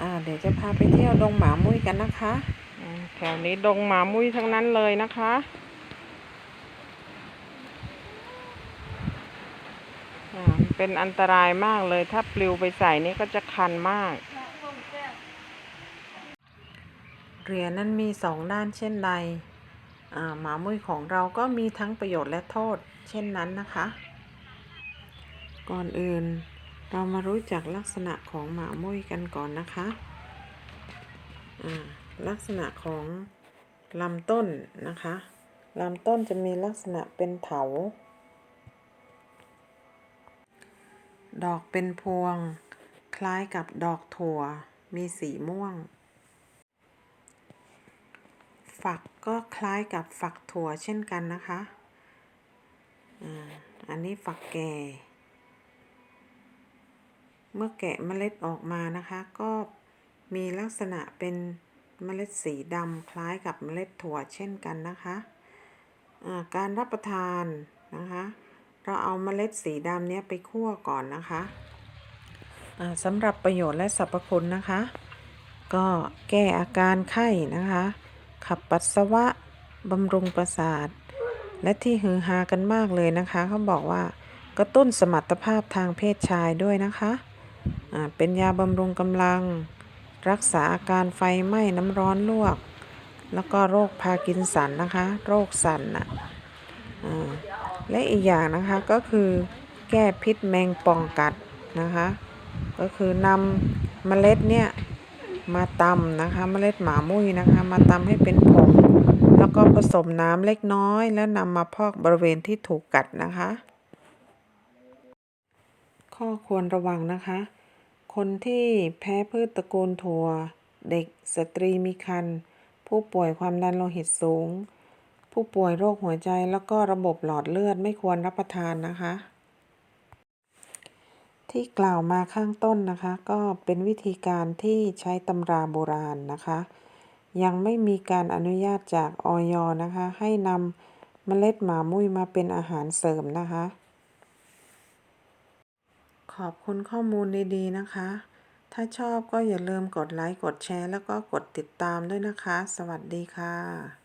อ่าเดี๋ยวจะพาไปเที่ยวดงหมามุ้ยกันนะคะอืมแถวนี้ดงหมามุ้ยทั้งนั้นเลยนะคะอ่าเป็นอันตรายมากเลย ถ้าปลิวไปใส่นี่ก็จะคันมาก เหรียญนั้นมีสองด้านเช่นใดอ่าหมามุ้ยของเราก็มีทั้งประโยชน์และโทษ เช่นนั้นนะคะ ก่อนอื่น เรามารู้จักลักษณะของหมามุ้ยกันก่อนนะคะอ่าลักษณะของลำต้นนะคะลำต้นจะมีลักษณะเป็นเถา ดอกเป็นพวง คล้ายกับดอกถั่ว มีสีม่วง ฝักก็คล้ายกับฝักถั่วเช่นกันนะคะอ่าอันนี้ฝักแก่ เมื่อแกะเมล็ดออกมานะคะ ก็มีลักษณะเป็นเมล็ดสีดำคล้ายกับเมล็ดถั่วเช่นกันนะคะการรับประทานนะคะ เราเอาเมล็ดสีดำเนี้ยไปคั่วก่อนนะคะสำหรับประโยชน์และสรรพคุณนะคะ ก็แก้อาการไข้นะคะ ขับปัสสาวะบำรุงประสาท และที่ฮือฮากันมากเลยนะคะ เขาบอกว่ากระตุ้นสมรรถภาพทางเพศชายด้วยนะคะ เป็นยาบำรุงกำลัง รักษาอาการไฟไหม้น้ำร้อนลวก แล้วก็โรคพากินสันนะคะ โรคสันน่ะและอีกอย่างนะคะก็คือแก้พิษแมงป่องกัดนะคะ ก็คือนำเมล็ดเนี่ยมาตำนะคะเมล็ดหมามุ้ยนะคะ มาตำให้เป็นผง แล้วก็ผสมน้ำเล็กน้อย แล้วนำมาพอกบริเวณที่ถูกกัดนะคะ ข้อควรระวังนะคะ คนที่แพ้พืชตระกูลถั่ว เด็กสตรีมีครรภ์ผู้ป่วยความดันโลหิตสูง ผู้ป่วยโรคหัวใจแล้วก็ระบบหลอดเลือดไม่ควรรับประทานนะคะ ที่กล่าวมาข้างต้นนะคะ ก็เป็นวิธีการที่ใช้ตำราโบราณนะคะ ยังไม่มีการอนุญาตจากออยนะคะ ให้นำเมล็ดหมามุ้ยมาเป็นอาหารเสริมนะคะ ขอบคุณข้อมูลดีๆนะคะ ถ้าชอบก็อย่าลืมกดไลค์ กดแชร์ แล้วก็กดติดตามด้วยนะคะ สวัสดีค่ะ